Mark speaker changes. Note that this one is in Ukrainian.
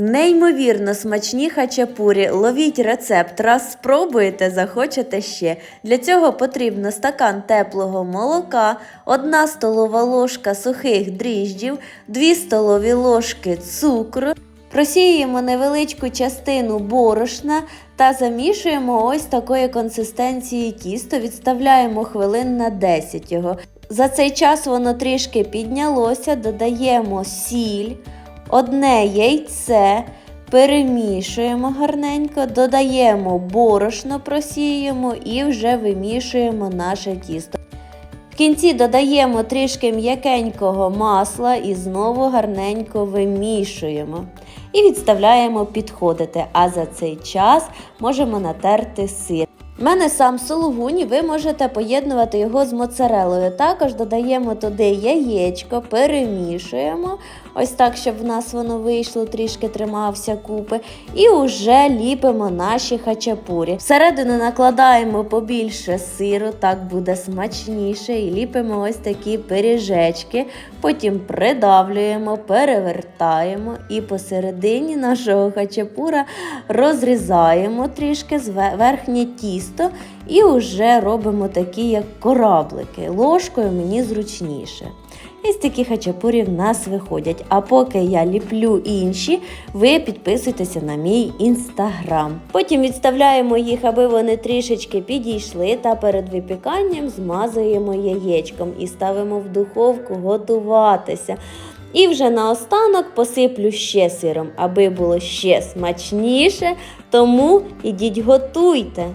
Speaker 1: Неймовірно смачні хачапурі. Ловіть рецепт. Раз спробуєте, захочете ще. Для цього потрібно стакан теплого молока, 1 столова ложка сухих дріжджів, 2 столові ложки цукру. Просіюємо невеличку частину борошна та замішуємо ось такої консистенції тісто, відставляємо хвилин на 10 його. За цей час воно трішки піднялося, додаємо сіль, одне яйце, перемішуємо гарненько, додаємо борошно, просіюємо і вже вимішуємо наше тісто. В кінці додаємо трішки м'якенького масла і знову гарненько вимішуємо. І відставляємо підходити. А за цей час можемо натерти сир. У мене сам сулугуні, ви можете поєднувати його з моцарелою. Також додаємо туди яєчко, перемішуємо, ось так, щоб в нас воно вийшло, трішки тримався купи. І вже ліпимо наші хачапурі. Всередину накладаємо побільше сиру, так буде смачніше. І ліпимо ось такі пиріжечки. Потім придавлюємо, перевертаємо і посередині нашого хачапура розрізаємо трішки зве- верхнє тісто і вже робимо такі, як кораблики. Ложкою мені зручніше. Ось такі хачапурі в нас виходять. А поки я ліплю інші, ви підписуйтеся на мій інстаграм. Потім відставляємо їх, аби вони трішечки підійшли, та перед випіканням змазуємо яєчком і ставимо в духовку готуватися. І вже наостанок посиплю ще сиром, аби було ще смачніше. Тому ідіть готуйте.